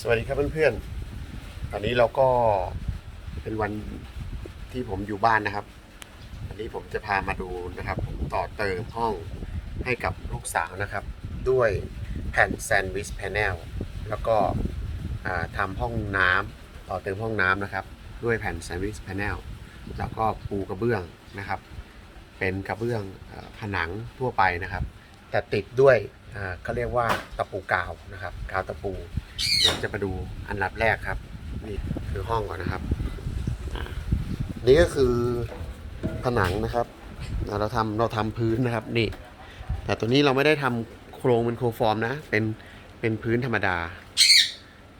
สวัสดีครับเพื่อนๆ ตอนนี้เราก็เป็นวันที่ผมอยู่บ้านนะครับอันนี้ผมจะพามาดูนะครับ ผมต่อเติมห้องให้กับลูกสาวนะครับ ด้วยแผ่นแซนด์วิชแพนเนลแล้วก็ทำห้องน้ำต่อเติมห้องน้ำนะครับ ด้วยแผ่นแซนด์วิชแพนเนลแล้วก็ปูกระเบื้องนะครับ เป็นกระเบื้องผนังทั่วไปนะครับ แต่ติดด้วยเขาเรียกว่าตะปูกาวนะครับ กาวตะปู เดี๋ยวจะมาดูอันดับแรกครับ นี่คือห้องก่อนนะครับ นี่ก็คือผนังนะครับ เราทำเราทำพื้นนะครับนี่ แต่ตัวนี้เราไม่ได้ทำโครงเป็นโครฟอร์มนะ เป็นเป็นพื้นธรรมดา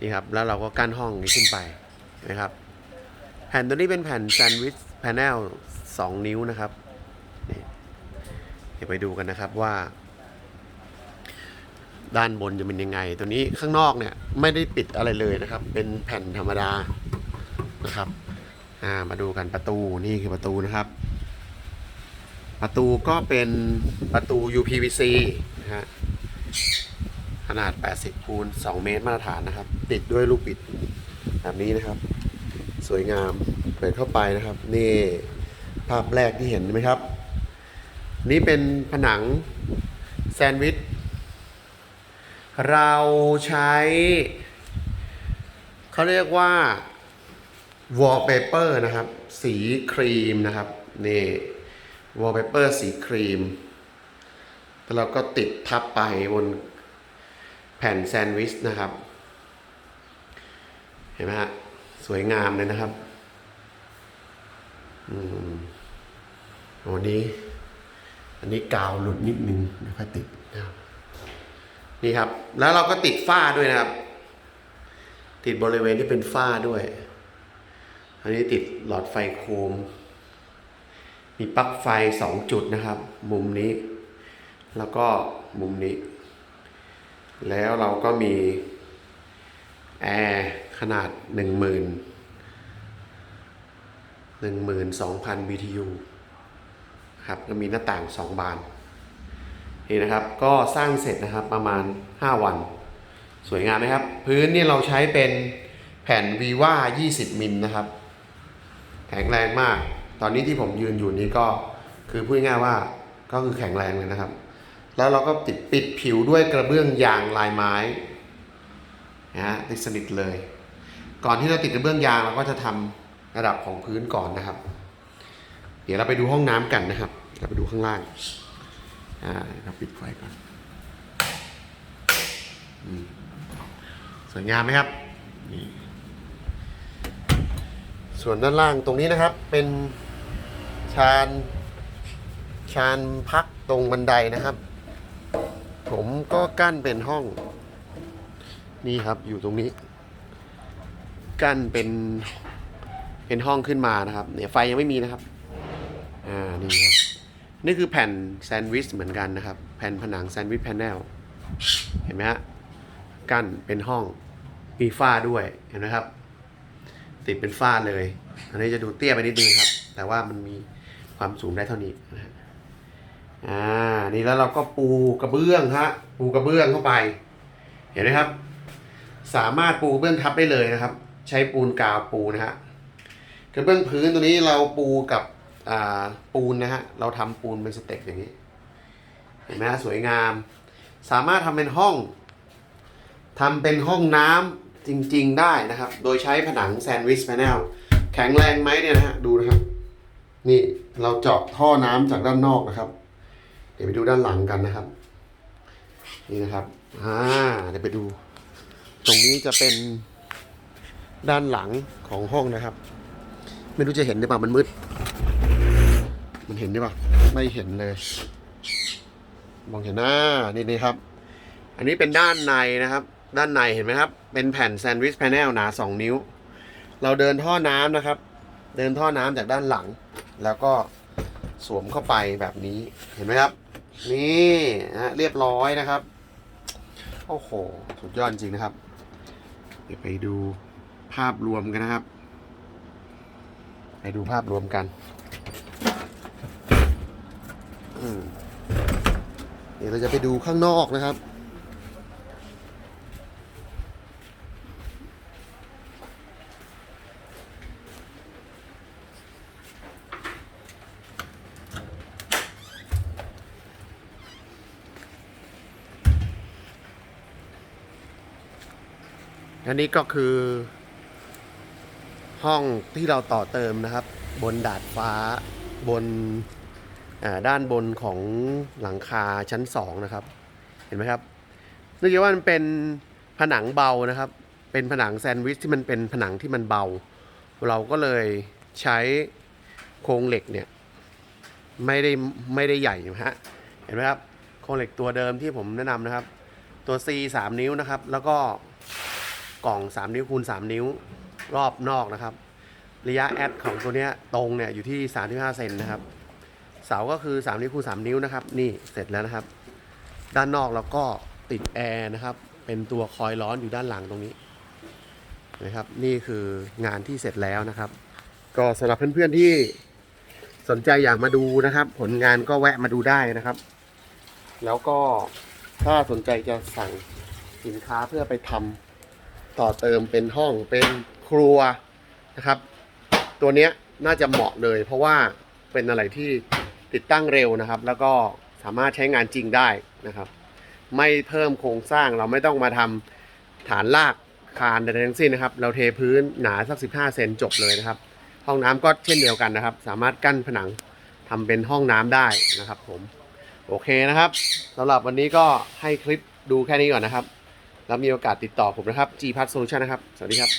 นี่ครับแล้วเราก็กั้นห้องนี้ขึ้นไปนะครับ แผ่นตัวนี้เป็นแผ่นแซนด์วิชแพนเนล2นิ้วนะครับนี่เดี๋ยวไปดูกันนะครับว่า ด้านบนจะเป็นยังไง ตัวนี้ข้างนอกเนี่ยไม่ได้ปิดอะไรเลยนะครับ เป็นแผ่นธรรมดานะครับอ่ามาดูกันประตูนี่คือประตูนะครับ ประตูก็เป็นประตู UPVC นะฮะขนาด 80คูณ2เมตรมาตรฐานนะครับ ติดด้วยลูกบิดแบบนี้นะครับ สวยงามเปิดเข้าไปนะครับ นี่ภาพแรกที่เห็นไหมครับ นี่เป็นผนังแซนด์วิช เราใช้ เขาเรียกว่า wallpaper นะครับ สีครีมนะครับ นี่ wallpaper สีครีม แล้วเราก็ติดทับไปบนแผ่นแซนด์วิชนะครับ เห็นไหมฮะ สวยงามเลยนะครับ อืมวันนี้ อันนี้กาวหลุดนิดนึงไม่ค่อยติดนะครับ นี่ครับ แล้วเราก็ติดฝ้าด้วยนะครับ ติดบริเวณที่เป็นฝ้าด้วย อันนี้ติดหลอดไฟโคม มีปลั๊กไฟสองจุดนะครับ มุมนี้ แล้วก็มุมนี้ แล้วเราก็มีแอร์ขนาดหนึ่งหมื่นหนึ่งหมื่นสองพัน BTU ครับก็มีหน้าต่างสองบาน นี่นะครับก็สร้างเสร็จนะครับประมาณ 5 วัน สวยงามไหมครับ พื้นนี่เราใช้เป็นแผ่นวีว่า20 มิลนะครับแข็งแรงมาก ตอนนี้ที่ผมยืนอยู่นี้ก็คือพูดง่ายๆว่าก็คือแข็งแรงเลยนะครับ แล้วเราก็ติดปิดผิวด้วยกระเบื้องยางลายไม้นะฮะติดสนิทเลย ก่อนที่เราติดกระเบื้องยางเราก็จะทำระดับของพื้นก่อนนะครับ เดี๋ยวเราไปดูห้องน้ำกันนะครับเราไปดูข้างล่าง อ่าเราปิดไฟก่อนอสวยงามไหมครับนี่ส่วนด้านล่างตรงนี้นะครับ เป็นชานชานพักตรงบันไดนะครับ ผมก็กั้นเป็นห้อง นี่ครับอยู่ตรงนี้ กั้นเป็นเป็นห้องขึ้นมานะครับ เนี่ยไฟยังไม่มีนะครับ อ่า นี่ครับ นี่คือแผ่นแซนด์วิชเหมือนกันนะครับ แผ่นผนังแซนด์วิชแพนเนลเห็นไหมฮะกั้นเป็นห้องมีฝ้าด้วยเห็นไหมครับ ติดเป็นฝ้าเลย อันนี้จะดูเตี้ยไปนิดนึงครับ แต่ว่ามันมีความสูงได้เท่านี้นะฮะอ่านี่แล้วเราก็ปูกระเบื้องฮะปูกระเบื้องเข้าไป เห็นไหมครับ สามารถปูกระเบื้องทับได้เลยนะครับ ใช้ปูนกาวปูนะฮะกระเบื้องพื้นตัวนี้เราปูกับ ปูนนะฮะ เราทำปูนเป็นสเต็ปอย่างนี้ เห็นไหมฮะสวยงาม สามารถทำเป็นห้องทำเป็นห้องน้ำจริง ๆ ได้นะครับ โดยใช้ผนังแซนด์วิชแพนเนลแข็งแรงไหมเนี่ยนะฮะ ดูนะครับ นี่เราเจาะท่อน้ำจากด้านนอกนะครับ เดี๋ยวไปดูด้านหลังกันนะครับ นี่นะครับอ่าเดี๋ยวไปดู ตรงนี้จะเป็นด้านหลังของห้องนะครับ ไม่รู้จะเห็นหรือเปล่ามันมืด มันเห็นได้ปะไม่เห็นเลย มองเห็นหน้านี่นี่ครับ อันนี้เป็นด้านในนะครับ ด้านในเห็นไหมครับ เป็นแผ่นแซนด์วิชแพนเนลหนา2นิ้ว เราเดินท่อน้ำนะครับ เดินท่อน้ำจากด้านหลัง แล้วก็สวมเข้าไปแบบนี้เห็นไหมครับ นี่นะฮะเรียบร้อยนะครับโอ้โหสุดยอดจริงนะครับ เดี๋ยวไปดูภาพรวมกันนะครับ ไปดูภาพรวมกันี๋ยวเราจะไปดูข้างนอกนะครับ อันนี้ก็คือ ห้องที่เราต่อเติมนะครับ บนดาดฟ้าบน ด้านบนของหลังคาชั้นสองนะครับ เห็นไหมครับเนื่องจากว่ามันเป็นผนังเบานะครับ เป็นผนังแซนด์วิชที่มันเป็นผนังที่มันเบา เราก็เลยใช้โครงเหล็กเนี่ยไม่ได้ไม่ได้ใหญ่นะฮะเห็นไหมครับโครงเหล็กตัวเดิมที่ผมแนะนำนะครับ ตัว C 3 นิ้วนะครับ แล้วก็กล่อง 3 นิ้วคูณ 3 นิ้วรอบนอกนะครับ ระยะแอดของตัวเนี้ยตรงเนี่ยอยู่ที่ 35 เซนนะครับ เสาก็คือ3นิ้วคูณ3นิ้วนะครับ นี่เสร็จแล้วนะครับ ด้านนอกเราก็ติดแอร์นะครับ เป็นตัวคอยร้อนอยู่ด้านหลังตรงนี้นะครับ นี่คืองานที่เสร็จแล้วนะครับ ก็สำหรับเพื่อนๆที่สนใจอยากมาดูนะครับ ผลงานก็แวะมาดูได้นะครับ แล้วก็ถ้าสนใจจะสั่งสินค้าเพื่อไปทำต่อเติมเป็นห้องเป็นครัวนะครับ ตัวเนี้ยน่าจะเหมาะเลย เพราะว่าเป็นอะไรที่ ติดตั้งเร็วนะครับ แล้วก็สามารถใช้งานจริงได้นะครับ ไม่เพิ่มโครงสร้างเราไม่ต้องมาทำฐานลากคานใดทั้งสิ้นนะครับ เราเทพื้นหนาสัก 15 เซนจบเลยนะครับ ห้องน้ำก็เช่นเดียวกันนะครับ สามารถกั้นผนังทำเป็นห้องน้ำได้นะครับ ผมโอเคนะครับสำหรับวันนี้ก็ให้คลิปดูแค่นี้ก่อนนะครับ แล้วมีโอกาสติดต่อผมนะครับ G p a s Solution นะครับ สวัสดีครับ